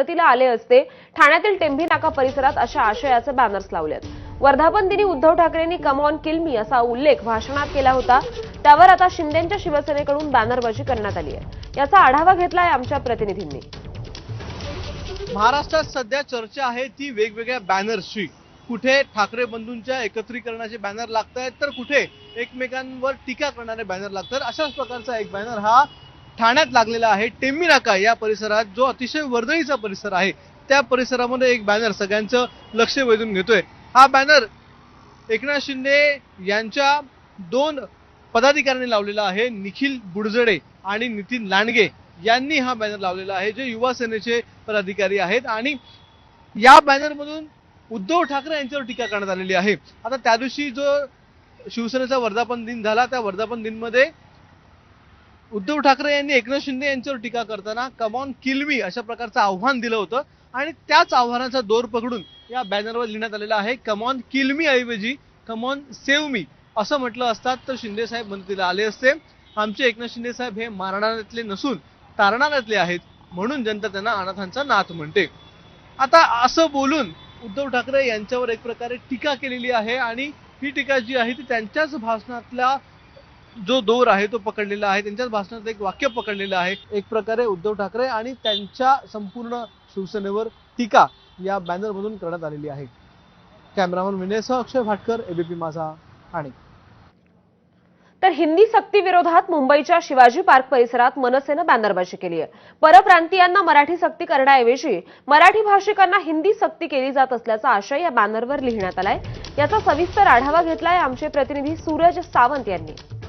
मदतीला आले असते ठाण्यातील टेंभी नाका परिसरात अशा आशयाचे बॅनर्स लावलेत वर्धापन दिनी उद्धव ठाकरेंनी कम ऑन किल मी असा उल्लेख भाषणात केला होता. त्यावर आता शिंदेच्या शिवसेनेकडून बॅनरबाजी करण्यात आली आहे. याचा आढावा घेतलाय आमच्या प्रतिनिधींनी. महाराष्ट्रात सध्या चर्चा आहे ती वेगवेगळ्या बॅनर्सची कुठे ठाकरे बंधूंच्या एकत्रीकरणाचे बॅनर लागत आहेत तर कुठे एकमेकांवर टीका करणारे बॅनर लागतात. अशाच प्रकारचा एक बॅनर हा ठाण्यात लागलेला आहे टेंबी नाका या परिसरात जो अतिशय वर्दळीचा परिसर आहे त्या परिसरामध्ये एक बॅनर सगळ्यांचं लक्ष वेधून घेतोय. हा बॅनर एकनाथ शिंदे यांच्या दोन पदाधिकाऱ्यांनी लावलेला आहे निखिल बुडजडे आणि नितीन लांडगे यांनी हा बॅनर लावलेला आहे जे युवा सेनेचे पदाधिकारी आहेत. आणि या बॅनरमधून उद्धव ठाकरे यांच्यावर टीका करण्यात आलेली आहे. आता त्या दिवशी जो शिवसेनेचा वर्धापन दिन झाला त्या वर्धापन दिनमध्ये उद्धव ठाकरे यांनी एकनाथ शिंदे यांच्यावर टीका करताना कमॉन किलमी अशा प्रकारचं आव्हान दिलं होतं. आणि त्याच आव्हानाचा दोर पकडून या बॅनरवर लिहिण्यात आलेलं आहे कमॉन किलमी ऐवजी कमॉन सेव्ह मी असं म्हटलं असतात तर शिंदे साहेब मदतीला आले असते. आमचे एकनाथ शिंदे साहेब हे मारणाऱ्यातले नसून तारणाऱ्यातले आहेत म्हणून जनता त्यांना अनाथांचा नाथ म्हणते. आता असं बोलून उद्धव ठाकरे यांच्यावर एक प्रकारे टीका केलेली आहे आणि ही टीका जी आहे ती त्यांच्याच भाषणातल्या जो दोर आहे तो पकडलेला आहे त्यांच्याच भाषणात एक वाक्य पकडलेलं आहे. एक प्रकारे उद्धव ठाकरे आणि त्यांच्या संपूर्ण शिवसेनेवर टीका या बॅनर मधून करण्यात आलेली आहे. कॅमेरामन विनयसह अक्षय भाटकर एबीपी माझा ठाणे. तर हिंदी सक्ती विरोधात मुंबईच्या शिवाजी पार्क परिसरात मनसेनं बॅनरबाजी केली आहे. परप्रांतीयांना मराठी सक्ती करण्याऐवजी मराठी भाषिकांना हिंदी सक्ती केली जात असल्याचा आशय या बॅनरवर लिहिण्यात आलाय. याचा सविस्तर आढावा घेतलाय आमचे प्रतिनिधी सूरज सावंत यांनी.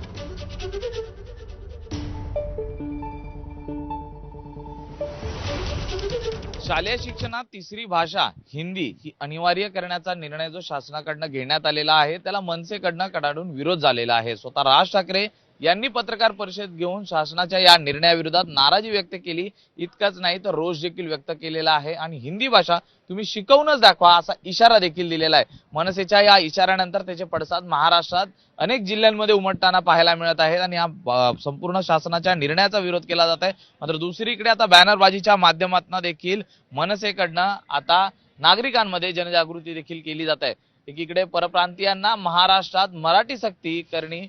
शालेय शिक्षणात तिसरी भाषा हिंदी ही अनिवार्य करण्याचा निर्णय जो शासनाकडनं घेण्यात आलेला आहे त्याला मनसेकडनं कडाडून विरोध झालेला आहे. स्वतः राज ठाकरे यांनी पत्रकार परिषद घेऊन शासनाच्या या निर्णयाविरोधात नाराजी व्यक्त केली. इतकंच नाही तर रोष देखील व्यक्त केलेला आहे आणि हिंदी भाषा तुम्ही शिकवूनच दाखवा असा इशारा देखील दिलेला आहे. मनसेच्या या इशाऱ्यानंतर त्याचे पडसाद महाराष्ट्रात अनेक जिल्ह्यांमध्ये उमटताना पाहायला मिळत आहेत आणि या संपूर्ण शासनाच्या निर्णयाचा विरोध केला जात आहे. मात्र दुसरीकडे आता बॅनरबाजीच्या माध्यमातून देखील मनसेकडनं आता नागरिकांमध्ये जनजागृती देखील केली जात आहे. एकीकडे परप्रांतीयांना महाराष्ट्रात मराठी सक्ती करणी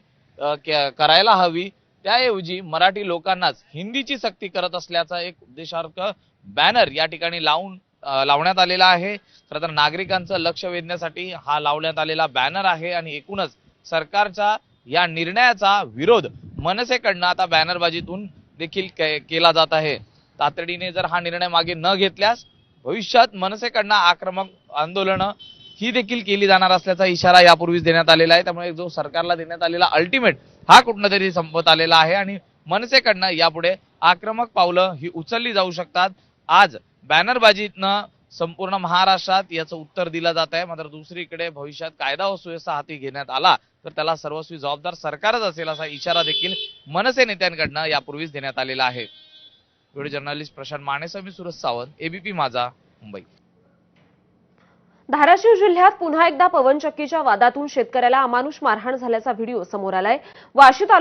करायला हवी. त्याऐवजी मराठी लोकांनाच हिंदीची सक्ती करत असल्याचा एक उद्देशार्थ बॅनर या ठिकाणी लावून लावण्यात आलेला आहे. खरं तर नागरिकांचं लक्ष वेधण्यासाठी हा लावण्यात आलेला बॅनर आहे आणि एकूणच सरकारच्या या निर्णयाचा विरोध मनसेकडनं आता बॅनरबाजीतून देखील के- केला जात आहे. तातडीने जर हा निर्णय मागे न घेतल्यास भविष्यात मनसेकडनं आक्रमक आंदोलनं ही देखील केली जाणार असल्याचा इशारा यापूर्वीच देण्यात आलेला आहे. त्यामुळे जो सरकारला देण्यात आलेला अल्टिमेट हा कुठनं तरी संपत आलेला आहे आणि मनसेकडनं यापुढे आक्रमक पावलं ही उचलली जाऊ शकतात. आज बॅनरबाजीतनं संपूर्ण महाराष्ट्रात याचं उत्तर दिलं जात आहे. मात्र दुसरीकडे भविष्यात कायदा व सुव्यवस्था हाती घेण्यात आला तर त्याला सर्वस्वी जबाबदार सरकारच असेल असा इशारा देखील मनसे नेत्यांकडनं यापूर्वीच देण्यात आलेला आहे. व्हिडिओ जर्नलिस्ट प्रशांत मानेसह सुरज सावंत एबीपी माझा मुंबई. धाराशिव जिल्ह्यात पुन्हा एकदा पवनचक्कीच्या वादातून शेतकऱ्याला अमानुष मारहाण झाल्याचा व्हिडिओ समोर आलाय. वाशी